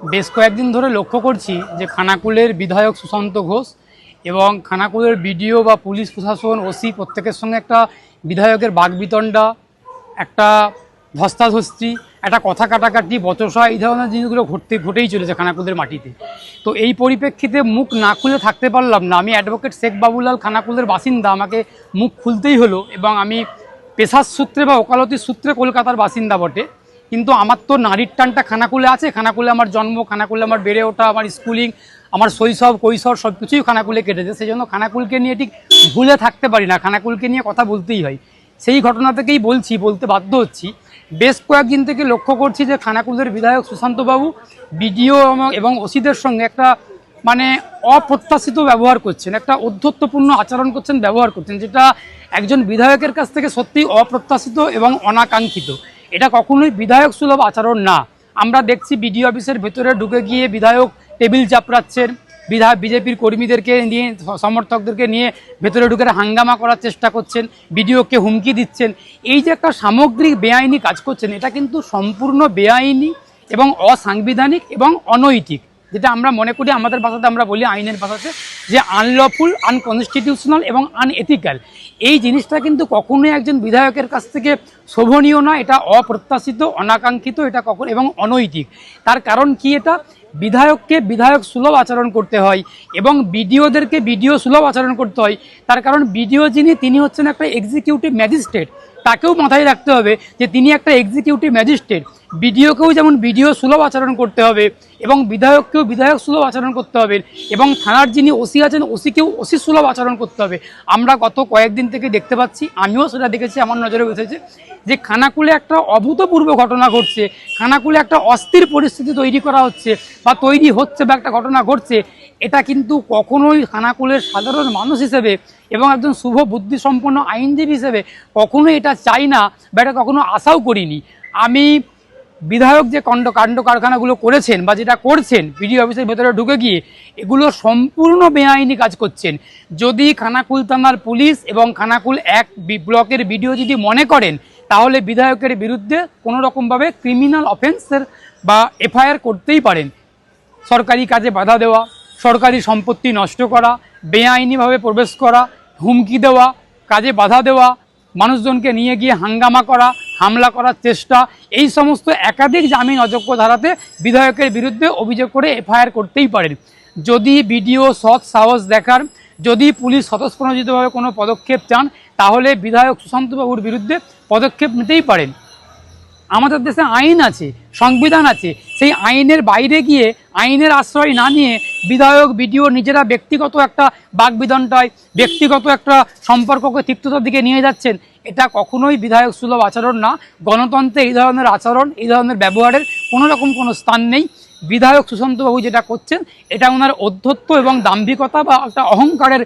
বেশ কয়েকদিন ধরে লক্ষ্য করছি যে খানাকুলের বিধায়ক সুশান্ত ঘোষ এবং খানাকুলের বিডিও বা পুলিশ প্রশাসন, ওসি প্রত্যেকের সঙ্গে একটা বিধায়কের বাগবিতণ্ডা, একটা ধস্তাধস্তি, একটা কথা কাটাকাটি, বচসা, এই ধরনের জিনিসগুলো ঘটতে, ঘটেই চলেছে খানাকুলের মাটিতে। তো এই পরিপ্রেক্ষিতে মুখ না খুলে থাকতে পারলাম না। আমি অ্যাডভোকেট শেখ বাবুলাল, খানাকুলের বাসিন্দা, আমাকে মুখ খুলতেই হলো এবং আমি পেশার সূত্রে বা ওকালতির সূত্রে কলকাতার বাসিন্দা বটে। কিন্তু আমার তো নারীর টানটা খানাকুলে আছে, খানাকুলে আমার জন্ম, খানাকুলে আমার বেড়ে ওঠা, আমার স্কুলিং, আমার শৈশব, কৈশোর সব কিছুই খানাকুলে কেটেছে। সেই জন্য খানাকুলকে নিয়ে ঠিক ভুলে থাকতে পারি না, খানাকুলকে নিয়ে কথা বলতেই হয়। সেই ঘটনা থেকেই বলছি, বলতে বাধ্য হচ্ছি। বেশ কয়েকদিন থেকে লক্ষ্য করছি যে খানাকুলের বিধায়ক সুশান্তবাবু বিডিও এবং ওসিদের সঙ্গে একটা মানে অপ্রত্যাশিত ব্যবহার করছেন, একটা অধ্যত্বপূর্ণ আচরণ করছেন, ব্যবহার করছেন, যেটা একজন বিধায়কের কাছ থেকে সত্যিই অপ্রত্যাশিত এবং অনাকাঙ্ক্ষিত। এটা কখনোই বিধায়ক সুলভ আচরণ না। আমরা দেখছি বিডিও অফিসের ভেতরে ঢুকে গিয়ে বিধায়ক টেবিল চাপড়াচ্ছেন। বিধায়ক, বিজেপির কর্মীদেরকে নিয়ে, সমর্থকদেরকে নিয়ে ভেতরে ঢুকে হাঙ্গামা করার চেষ্টা করছেন। বিডিওকে হুমকি দিচ্ছেন। এই যে একটা সামগ্রিক বেআইনি কাজ করছেন, এটা কিন্তু সম্পূর্ণ বেআইনি এবং অসাংবিধানিক এবং অনৈতিক। যেটা আমরা মনে করি, আমাদের ভাষাতে আমরা বলি, আইনের ভাষাতে, যে আনলফুল আনকনস্টিটিউশনাল এবং আনএথিক্যাল এই জিনিসটা কিন্তু কখনোই একজন বিধায়কের কাছ থেকে শোভনীয় না এটা অপ্রত্যাশিত, অনাকাঙ্ক্ষিত, এটা কখন, এবং অনৈতিক। তার কারণ কি এটা? বিধায়ককে বিধায়ক সুলভ আচরণ করতে হয় এবং বিডিওদেরকে বিডিও সুলভ আচরণ করতে হয়। তার কারণ বিডিও যিনি, তিনি হচ্ছেন একটা এক্সিকিউটিভ ম্যাজিস্ট্রেট তাকেও মাথায় রাখতে হবে যে তিনি একটা এক্সিকিউটিভ ম্যাজিস্ট্রেট বিডিওকেও যেমন বিডিও সুলভ আচরণ করতে হবে এবং বিধায়ককেও বিধায়ক সুলভ আচরণ করতে হবে এবং থানার যিনি ওসি আছেন, ওসিকেও ওসি সুলভ আচরণ করতে হবে। আমরা গত কয়েকদিন থেকে দেখতে পাচ্ছি, আমিও সেটা দেখেছি, আমার নজরে বসেছে যে খানাকুলে একটা অভূতপূর্ব ঘটনা ঘটছে। খানাকুলে একটা অস্থির পরিস্থিতি তৈরি করা হচ্ছে বা তৈরি হচ্ছে বা একটা ঘটনা ঘটছে। এটা কিন্তু কখনোই খানাকুলের সাধারণ মানুষ হিসেবে এবং একজন শুভ বুদ্ধিসম্পন্ন আইনজীবী হিসেবে কখনোই এটা চাই না বা এটা কখনো আশাও করিনি। আমি বিধায়ক যে কণ্ড কাণ্ড কারখানাগুলো করেছেন বা যেটা করছেন, বিডিও অফিসের ভেতরে ঢুকে গিয়ে, এগুলো সম্পূর্ণ বেআইনি কাজ করছেন। যদি খানাকুল থানার পুলিশ এবং খানাকুল এক ব্লকের বিডিও যদি মনে করেন, তাহলে বিধায়কের বিরুদ্ধে কোনো রকমভাবে ক্রিমিনাল অফেন্সের বা এফআইআর করতেই পারেন। সরকারি কাজে বাধা দেওয়া, সরকারি সম্পত্তি নষ্ট করা, বেআইনিভাবে প্রবেশ করা হুমকি দেওয়া, কাজে বাধা দেওয়া, মানুষজনকে নিয়ে গিয়ে হাঙ্গামা করা, হামলা করার চেষ্টা, এই সমস্ত একাধিক জামিন অযোগ্য ধারাতে বিধায়কের বিরুদ্ধে অভিযোগ করে এফআইআর করতেই পারেন। যদি বিডিও সৎ সাহস দেখার যদি পুলিশ স্বতঃস্ফূর্তভাবে কোনো পদক্ষেপ চান, তাহলে বিধায়ক সুশান্তবাবুর বিরুদ্ধে পদক্ষেপ নিতেই পারেন। আমাদের দেশে আইন আছে, সংবিধান আছে। সেই আইনের বাইরে গিয়ে আইনের আশ্রয় না নিয়ে বিধায়ক, বিডিও নিজেরা ব্যক্তিগত একটা বাগবিদণ্ডায় ব্যক্তিগত একটা সম্পর্ককে তিক্ততার দিকে নিয়ে যাচ্ছেন, এটা কখনোই বিধায়ক সুলভ আচরণ না। গণতন্ত্রে এই ধরনের আচরণ, এই ধরনের ব্যবহারের কোনো রকম কোনো স্থান নেই। বিধায়ক সুশান্তবাবু যেটা করছেন, এটা ওনার অধ্যত্ব এবং দাম্ভিকতা বা একটা অহংকারের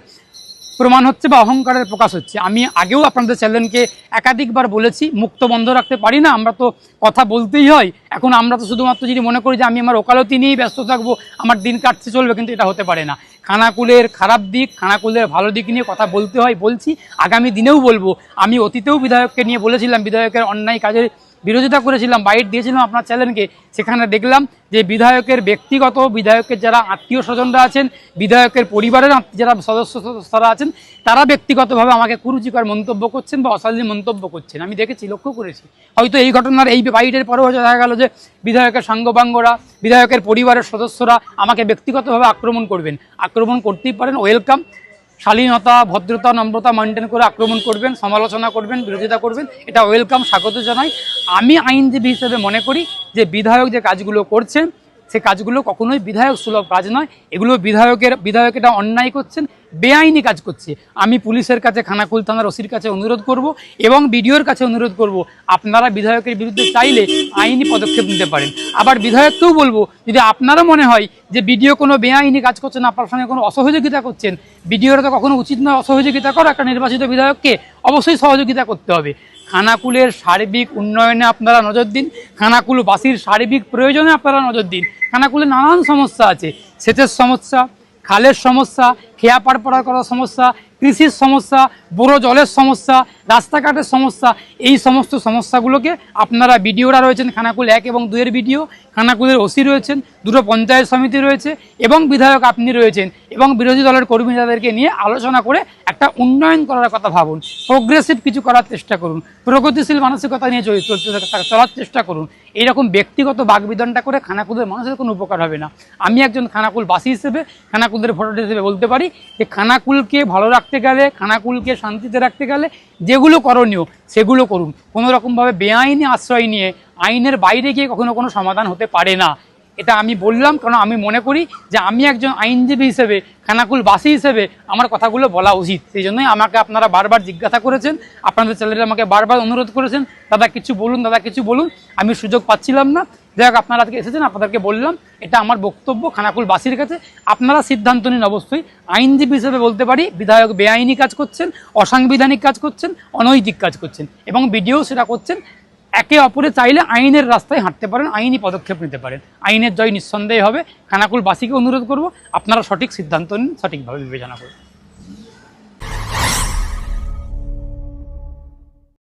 প্রমাণ হচ্ছে বা অহংকারের প্রকাশ হচ্ছে। আমি আগেও আপনাদের চ্যানেলকে একাধিকবার বলেছি, মুক্ত বন্ধ রাখতে পারি না, আমরা তো কথা বলতেই হয়। এখন আমরা তো শুধুমাত্র যদি মনে করি যে আমি আমার ওকালতি নিয়েই ব্যস্ত থাকব, আমার দিন কাটতে চলবে, কিন্তু এটা হতে পারে না। খানাকুলের খারাপ দিক, খানাকুলের ভালো দিক নিয়ে কথা বলতে হয়, বলছি। আগামী দিনেও বলব, আমি অতীতেও বিধায়ককে নিয়ে বলেছিলাম, বিধায়কের অন্যায় কাজের বিরোধিতা করেছিলাম, বাইট দিয়েছিলাম আপনার চ্যানেলকে। সেখানে দেখলাম যে বিধায়কের ব্যক্তিগত, বিধায়কের যারা আত্মীয় স্বজনরা আছেন, বিধায়কের পরিবারের যারা সদস্য সদস্যরা আছেন, তারা ব্যক্তিগতভাবে আমাকে কুরুচিকর মন্তব্য করছেন বা অশালীন মন্তব্য করছেন। আমি দেখেছি, লক্ষ্য করেছি। হয়তো এই ঘটনার এই বাইটের পরেও দেখা গেল যে বিধায়কের সাঙ্গপাঙ্গরা, বিধায়কের পরিবারের সদস্যরা আমাকে ব্যক্তিগতভাবে আক্রমণ করবেন। আক্রমণ করতেই পারেন, ওয়েলকাম। শালীনতা, ভদ্রতা, নম্রতা মেনটেন করে আক্রমণ করবেন, সমালোচনা করবেন, বিরোধিতা করবেন, এটা ওয়েলকাম স্বাগত জানাই। আমি আইনজীবী হিসেবে মনে করি যে বিধায়ক যে কাজগুলো করছেন, সে কাজগুলো কখনোই বিধায়ক সুলভ কাজ নয়। এগুলো বিধায়কের, বিধায়ক এটা অন্যায় করছেন। বেআইনি কাজ করছে। আমি পুলিশের কাছে, খানাকুল থানার ওসির কাছে অনুরোধ করব এবং বিডিওর কাছে অনুরোধ করব, আপনারা বিধায়কের বিরুদ্ধে চাইলে আইনি পদক্ষেপ নিতে পারেন। আবার বিধায়ককেও বলব, যদি আপনারা মনে হয় যে বিডিও কোনো বেআইনি কাজ করছেন আপনার সঙ্গে কোনো অসহযোগিতা করছেন, বিডিওর তো কখনো উচিত নয় অসহযোগিতা করা, একটা নির্বাচিত বিধায়ককে অবশ্যই সহযোগিতা করতে হবে। খানাকুলের সার্বিক উন্নয়নে আপনারা নজর দিন, খানাকুলবাসীর সার্বিক প্রয়োজনে আপনারা নজর দিন। খানাকুলে নানান সমস্যা আছে, সেচের সমস্যা খালের সমস্যা খেয়া পাড় পড়া করার সমস্যা কৃষির সমস্যা বড় জলের সমস্যা, রাস্তাঘাটের সমস্যা, এই সমস্ত সমস্যাগুলোকে আপনারা বিডিওরা রয়েছেন, খানাকুল এক এবং দুয়ের বিডিও, খানাকুলের ওসি রয়েছেন, দুটো পঞ্চায়েত সমিতি রয়েছে এবং বিধায়ক আপনি রয়েছেন এবং বিরোধী দলের কর্মী যাদেরকে নিয়ে আলোচনা করে একটা উন্নয়ন করার কথা ভাবুন প্রোগ্রেসিভ কিছু করার চেষ্টা করুন, প্রগতিশীল মানসিকতা নিয়ে চলার চেষ্টা করুন, এইরকম ব্যক্তিগত বাগবিদনটা করে খানাকুলের মানুষের কোনো উপকার হবে না। আমি একজন খানাকুলবাসী হিসেবে, খানাকুলের ভোটার হিসেবে বলতে পারি যে, খানাকুলকে ভালো রাখতে গেলে খানাকুলকে শান্তিতে রাখতে গেলে যেগুলো করণীয় সেগুলো করুন। কোনো রকমভাবে বেআইনি আশ্রয় নিয়ে আইনের বাইরে গিয়ে কখনো কোনো সমাধান হতে পারে না। এটা আমি বললাম কারণ আমি মনে করি যে আমি একজন আইনজীবী হিসেবে, খানাকুলবাসী হিসেবে আমার কথাগুলো বলা উচিত। সেই জন্যই আমাকে আপনারা বারবার জিজ্ঞাসা করেছেন, আপনাদের চ্যানেলে আমাকে বারবার অনুরোধ করেছেন, দাদা কিছু বলুন, দাদা কিছু বলুন। আমি সুযোগ পাচ্ছিলাম না। যাই হোক, আপনারা আজকে এসেছেন, আপনাদেরকে বললাম, এটা আমার বক্তব্য খানাকুল খানাকুলবাসীর কাছে। আপনারা সিদ্ধান্ত নিন অবশ্যই। আইনজীবী হিসেবে বলতে পারি, বিধায়ক বেআইনি কাজ করছেন, অসাংবিধানিক কাজ করছেন, অনৈতিক কাজ করছেন এবং বিডিও সেটা করছেন। একে অপরে চাইলে আইনের রাস্তায় হাঁটতে পারেন, আইনি পদক্ষেপ নিতে পারেন। আইনের জয় নিঃসন্দেহে হবে। খানাকুলবাসীকে অনুরোধ করব, আপনারা সঠিক সিদ্ধান্ত নিন, সঠিকভাবে বিবেচনা করুন।